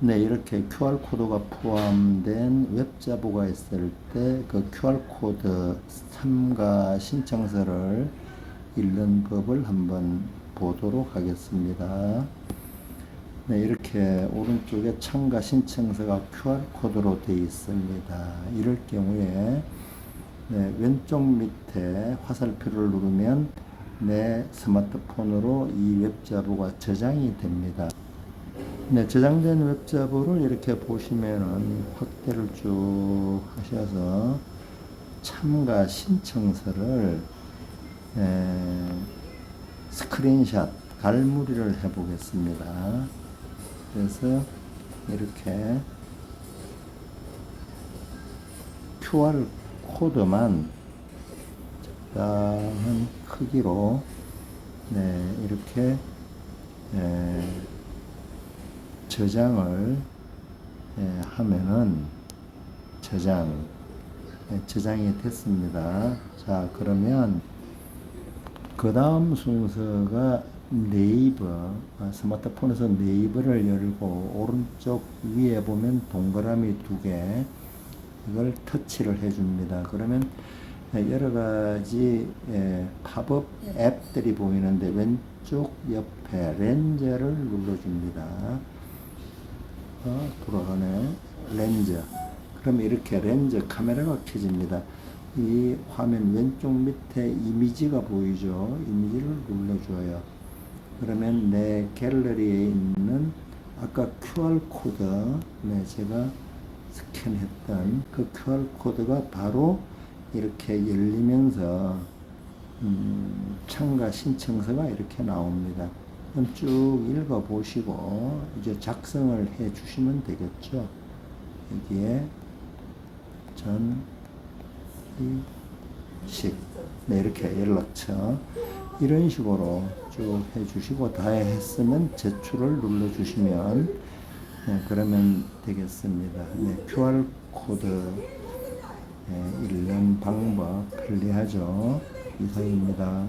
네, 이렇게 QR코드가 포함된 웹자보가 있을 때 그 QR코드 참가 신청서를 읽는 법을 한번 보도록 하겠습니다. 네, 이렇게 오른쪽에 참가 신청서가 QR코드로 되어 있습니다. 이럴 경우에 네, 왼쪽 밑에 화살표를 누르면 내 스마트폰으로 이 웹자보가 저장이 됩니다. 네, 저장된 웹자보를 이렇게 보시면은 확대를 쭉 하셔서 참가 신청서를 에, 스크린샷 갈무리를 해 보겠습니다. 그래서 이렇게 QR 코드만 적당한 크기로 네, 이렇게 에, 저장을 예, 하면은 저장 예, 저장이 됐습니다. 자 그러면 그 다음 순서가 네이버 아, 스마트폰에서 네이버를 열고 오른쪽 위에 보면 동그라미 두 개 이걸 터치를 해줍니다. 그러면 예, 여러 가지 예, 팝업 앱들이 보이는데 왼쪽 옆에 렌즈를 눌러줍니다. 어, 돌아가네. 렌즈. 그럼 이렇게 렌즈 카메라가 켜집니다. 이 화면 왼쪽 밑에 이미지가 보이죠? 이미지를 눌러줘요. 그러면 내 갤러리에 있는 아까 QR코드, 네, 제가 스캔했던 그 QR코드가 바로 이렇게 열리면서 음, 참가 신청서가 이렇게 나옵니다. 그럼 쭉 읽어 보시고 이제 작성을 해 주시면 되겠죠. 여기에 전, 이, 식. 네, 이렇게 연락처. 이런 식으로 쭉 해 주시고 다 했으면 제출을 눌러 주시면 네, 그러면 되겠습니다. 네, QR코드 네, 읽는 방법 편리하죠. 이상입니다.